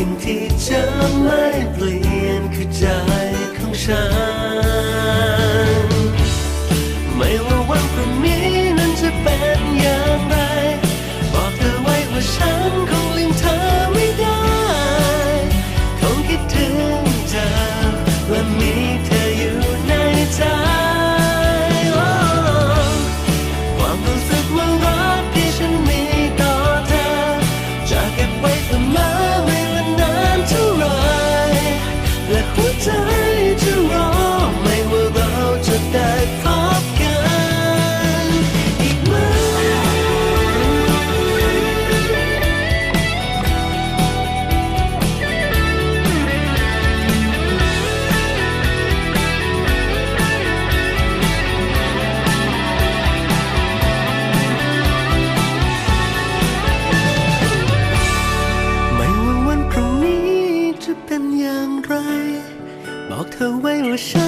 สิ่งที่จะไม่เปลี่ยนคือใจของฉัน อไ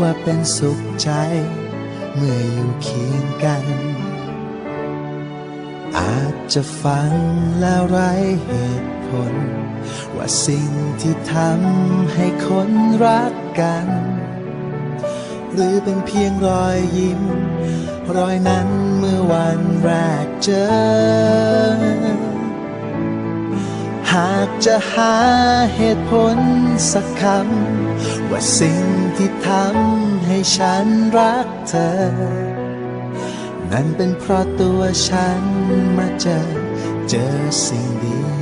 ว่าเป็นสุขใจ เมื่ออยู่เคียงกัน อาจจะฟังแล้วไร้เหตุผล ว่าสิ่งที่ทำให้คนรักกัน หรือเป็นเพียงรอยยิ้ม รอยนั้นเมื่อวันแรกเจอหากจะหาเหตุผลสักคำ ว่าสิ่งที่ทำให้ฉันรักเธอ นั่นเป็นเพราะตัวฉันมาเจอเจอสิ่งดี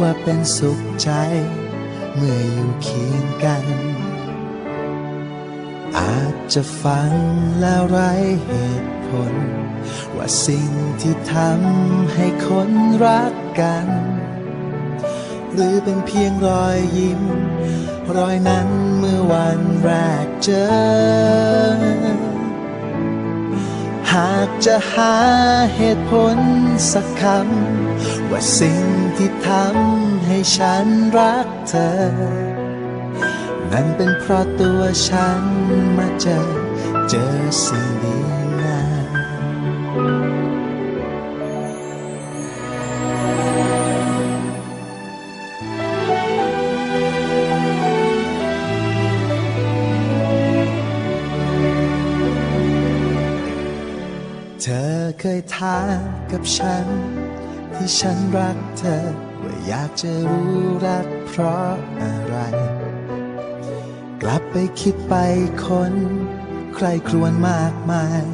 ว่าเป็นสุขใจ เมื่ออยู่เคียงกัน อาจจะฟังแล้วไรเหตุผล ว่าสิ่งที่ทำให้คนรักกัน หรือเป็นเพียงรอยยิ้ม รอยนั้นเมื่อวันแรกเจอหากจะหาเหตุผลสักคำ ว่าสิ่งที่ทำให้ฉันรักเธอ นั่นเป็นเพราะตัวฉันมาเจอ เจอสิ่งดีงามเธอเคยถามกับฉัน ที่ฉันรักเธอ ว่าอยากจะรู้รักเพราะอะไร กลับไปคิดไปคนใครครวญมากมาย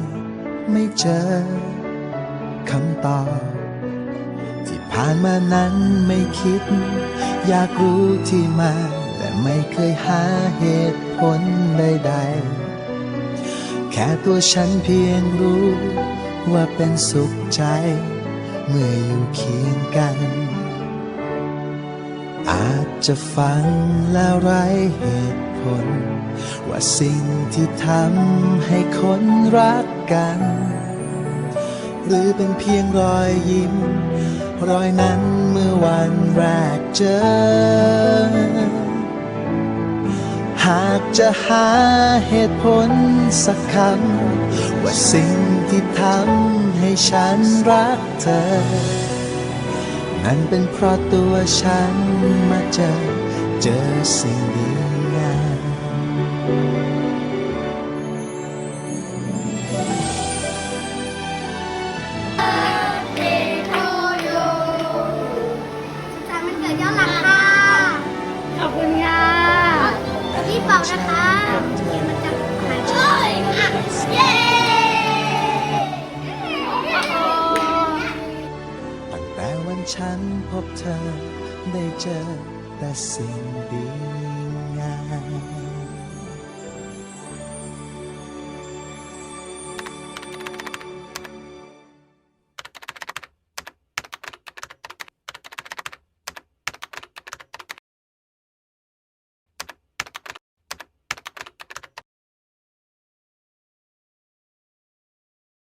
ไม่เจอคำตอบที่ผ่านมานั้นไม่คิด อยากรู้ที่มา และไม่เคยหาเหตุผลใดๆ แค่ตัวฉันเพียงรู้ว่าเป็นสุขใจ เมื่ออยู่เคียงกัน อาจจะฟังแล้วไร้เหตุผล ว่าสิ่งที่ทำให้คนรักกัน หรือเป็นเพียงรอยยิ้ม รอยนั้นเมื่อวันแรกเจอหากจะหาเหตุผลสักคำว่าสิ่งที่ทำ ให้ฉันรักเธอ นั่นเป็นเพราะตัวฉันมาเจอ เจอสิ่งดีงาม ตั้งแ